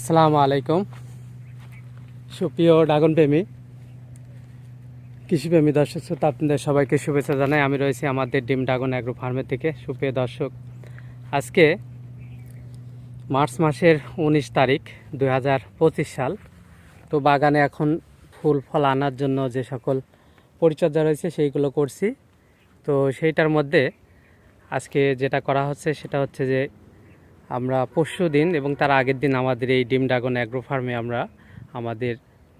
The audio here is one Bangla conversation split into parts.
আসসালামু আলাইকুম। সুপ্রিয় ড্রাগন প্রেমী কৃষিপ্রেমী দর্শক, শ্রোতা, আপনাদের সবাইকে শুভেচ্ছা জানাই। আমি রয়েছি আমাদের ডিম ড্রাগন অ্যাগ্রো ফার্মের থেকে। সুপ্রিয় দর্শক, আজকে মার্চ মাসের উনিশ তারিখ দু হাজার পঁচিশ সাল। তো বাগানে এখন ফুল, ফল আনার জন্য যে সকল পরিচর্যা রয়েছে, সেইগুলো করছি। তো সেইটার মধ্যে আজকে যেটা করা হচ্ছে, সেটা হচ্ছে যে আমরা পরশু দিন এবং তার আগের দিন আমাদের এই ডিম ড্রাগন অ্যাগ্রো ফার্মে আমরা আমাদের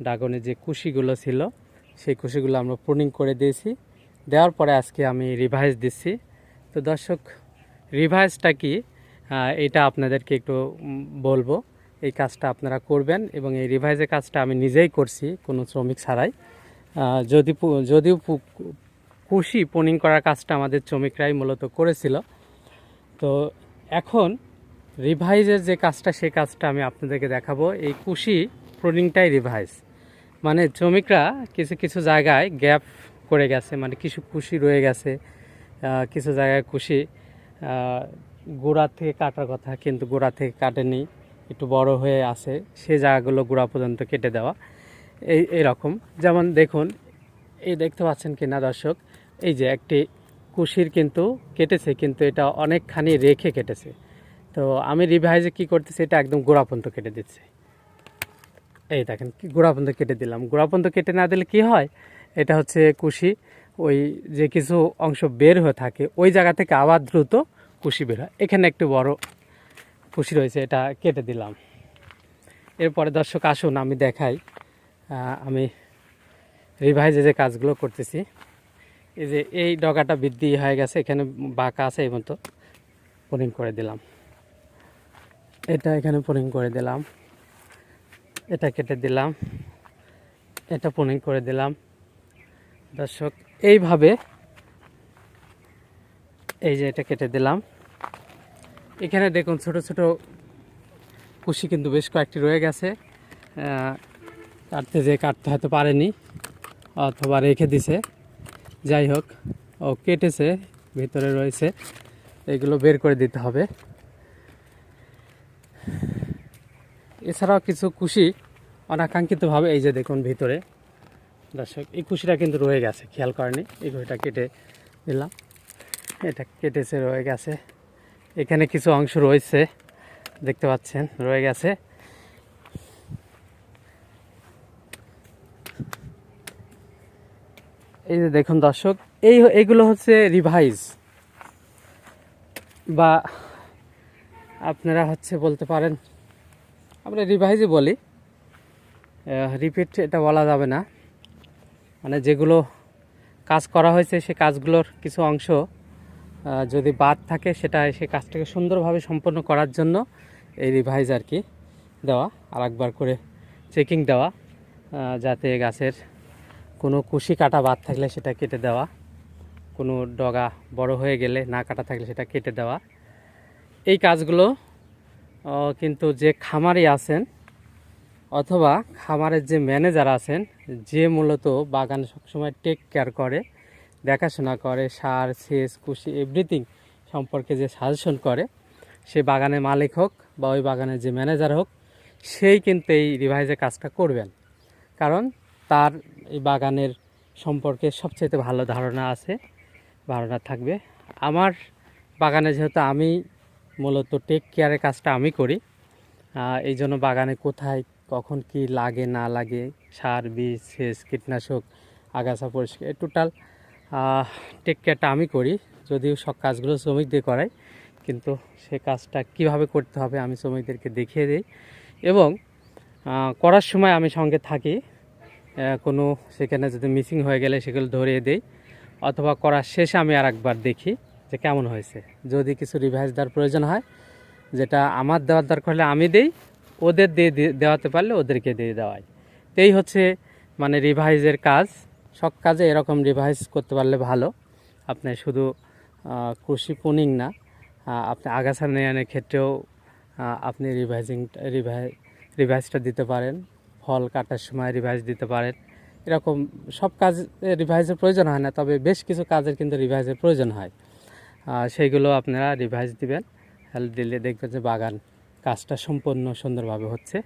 ড্রাগনের যে কুশিগুলো ছিল, সেই কুশিগুলো আমরা প্রুনিং করে দিয়েছি। দেওয়ার পরে আজকে আমি রিভাইজ দিচ্ছি। তো দর্শক রিভাইজটা কি? এটা আপনাদেরকে একটু বলব। এই কাজটা আপনারা করবেন এবং এই রিভাইজের কাজটা আমি নিজেই করছি, কোনো শ্রমিক ছাড়াই। যদি যদিও কুশি পোনিং করার কাজটা আমাদের শ্রমিকরাই মূলত করেছিল। তো এখন রিভাইজের যে কাজটা সেই কাজটা আমি আপনাদেরকে দেখাবো। এই কুশি প্রোনিংটাই রিভাইজ। মানে শ্রমিকরা কিছু কিছু জায়গায় গ্যাপ করে গেছে। মানে কিছু কুশি রয়ে গেছে কিছু জায়গায় কুশি গোড়া থেকে কাটার কথা, কিন্তু গোড়া থেকে কাটেনি। একটু বড় হয়ে আছে সেই জায়গাগুলো গোড়া পর্যন্ত কেটে দেওয়া। এই এরকম যেমন দেখুন, এই দেখতে পাচ্ছেন কিনা দর্শক? এই যে একটি কুশির কিন্তু কেটেছে, কিন্তু এটা অনেকখানি রেখে কেটেছে। তো আমি রিভাইজে কি করতেছি, এটা একদম গোড়া পর্যন্ত কেটে দিচ্ছি। এই দেখেন, কি গোড়া পর্যন্ত কেটে দিলাম। গোড়া পর্যন্ত কেটে না দিলে কি হয়? এটা হচ্ছে কুশি, ওই যে কিছু অংশ বের হয়ে থাকে, ওই জায়গা থেকে আবার দ্রুত কুশি বের হয়। এখানে একটু বড় কুশি রয়েছে, এটা কেটে দিলাম। এরপরে দর্শক আসুন, আমি দেখাই। আমি রিভাইজে যে কাজগুলো করতেছি, এই যে এই ডগাটা বৃদ্ধি হয়ে গেছে, এখানে বাঁকা আছে, এই মতো। পোনিং করে দিলাম। এটা এখানে পোনিং করে দিলাম। এটা কেটে দিলাম। এটা পোনিং করে দিলাম। দর্শক, এইভাবে এই যে এটা কেটে দিলাম। এখানে দেখুন, ছোট ছোট কুশি কিন্তু বেশ কয়েকটি রয়ে গেছে। কাটতে যে কাটতে হয়তো পারেনি অথবা রেখে দিছে। যাই হোক, ও কেটেছে, ভিতরে রয়েছে। এগুলো বের করে দিতে হবে। এছাড়াও কিছু কুশি অনাকাঙ্ক্ষিতভাবে এই যে দেখুন ভিতরে, দর্শক, এই কুশিটা কিন্তু রয়ে গেছে, খেয়াল করেনি এই কুশিটা কেটে দিলাম এটা কেটেছে, রয়ে গেছে। এখানে কিছু অংশ রয়েছে, দেখতে পাচ্ছেন, রয়ে গেছে। এই যে দেখুন দর্শক, এই এইগুলো হচ্ছে রিভাইজ বা আপনারা হচ্ছে বলতে পারেন আমরা রিভাইজই বলি। রিপিট এটা বলা যাবে না। মানে যেগুলো কাজ করা হয়েছে সে কাজগুলোর কিছু অংশ যদি বাদ থাকে সেটা সে কাজটাকে সুন্দরভাবে সম্পন্ন করার জন্য এই রিভাইজ আর কি দেওয়া, আর একবার করে চেকিং দেওয়া যাতে গাছের কোনো কুশি কাটা বাদ থাকলে সেটা কেটে দেওয়া, কোনো ডগা বড় হয়ে গেলে না কাটা থাকলে সেটা কেটে দেওয়া। এই কাজগুলো কিন্তু যে খামারি আছেন অথবা খামারের যে ম্যানেজার আছেন, যে মূলত বাগান সবসময় টেক কেয়ার করে, দেখাশোনা করে, সার, সেচ কুশি এভরিথিং সম্পর্কে যে সাজেশন করে, সে বাগানের মালিক হোক বা ওই বাগানের যে ম্যানেজার হোক, সেই কিন্তু এই রিভাইজের কাজটা করবেন। কারণ তার এই বাগানের সম্পর্কে সবচেয়ে ভালো ধারণা আছে, ধারণা থাকবে। আমার বাগানে যেহেতু আমি মূলত টেক কেয়ারের কাজটা আমি করি। এই জন্য বাগানে কোথায় কখন কি লাগে, না লাগে, সার, বীজ, সেচ, কীটনাশক, আগাছা পরিষ্কার টোটাল টেক কেয়ারটা আমি করি। যদিও সব কাজগুলো শ্রমিক দিয়ে করাই, কিন্তু সে কাজটা কীভাবে করতে হবে আমি শ্রমিকদেরকে দেখিয়ে দিই। এবং করার সময় আমি সঙ্গে থাকি কোনো সেখানে যদি মিসিং হয়ে গেলে সেগুলো ধরিয়ে দেই, অথবা করার শেষে আমি আর একবার দেখি। যে কেমন হয়েছে? যদি কিছু রিভাইজ দেওয়ার প্রয়োজন হয়, যেটা আমার দেওয়ার দরকার হলে আমি দেই, ওদের দিয়ে দেওয়াতে পারলে ওদেরকে দিয়ে দেওয়াই। এই হচ্ছে মানে রিভাইজের কাজ। সব কাজে এরকম রিভাইজ করতে পারলে ভালো। আপনি শুধু কৃষি পুনিং না আপনি আগাছা নেয়ানের ক্ষেত্রেও আপনি রিভাইজিং রিভাই রিভাইজটা দিতে পারেন। ফল কাটার সময় রিভাইজ দিতে পারেন। এরকম সব কাজ রিভাইজের প্রয়োজন হয় না। তবে বেশ কিছু কাজের কিন্তু রিভাইজের প্রয়োজন হয়। সেইগুলো আপনারা রিভাইজ দিবেন। দিলে দেখবেন যে বাগান কাজটা সম্পূর্ণ সুন্দরভাবে হচ্ছে।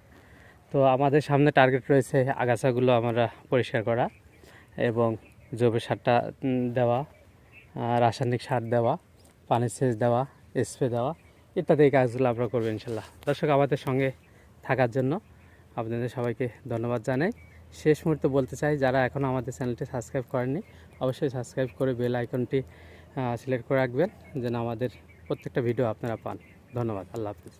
তো আমাদের সামনে টার্গেট রয়েছে আগাছাগুলো আমরা পরিষ্কার করা এবং জৈব সারটা দেওয়া রাসায়নিক সার দেওয়া পানির সেচ দেওয়া স্প্রে দেওয়া ইত্যাদি এই কাজগুলো আমরা করব ইনশাল্লাহ। দর্শক, আমাদের সঙ্গে থাকার জন্য আপনাদের সবাইকে ধন্যবাদ জানাই। শেষ মুহূর্তে বলতে চাই, যারা এখনও আমাদের চ্যানেলটি সাবস্ক্রাইব করেননি, অবশ্যই সাবস্ক্রাইব করে বেল আইকনটি সিলেক্ট করে রাখবেন যেন আমাদের প্রত্যেকটা ভিডিও আপনারা পান। ধন্যবাদ আল্লাহ হাফিজ।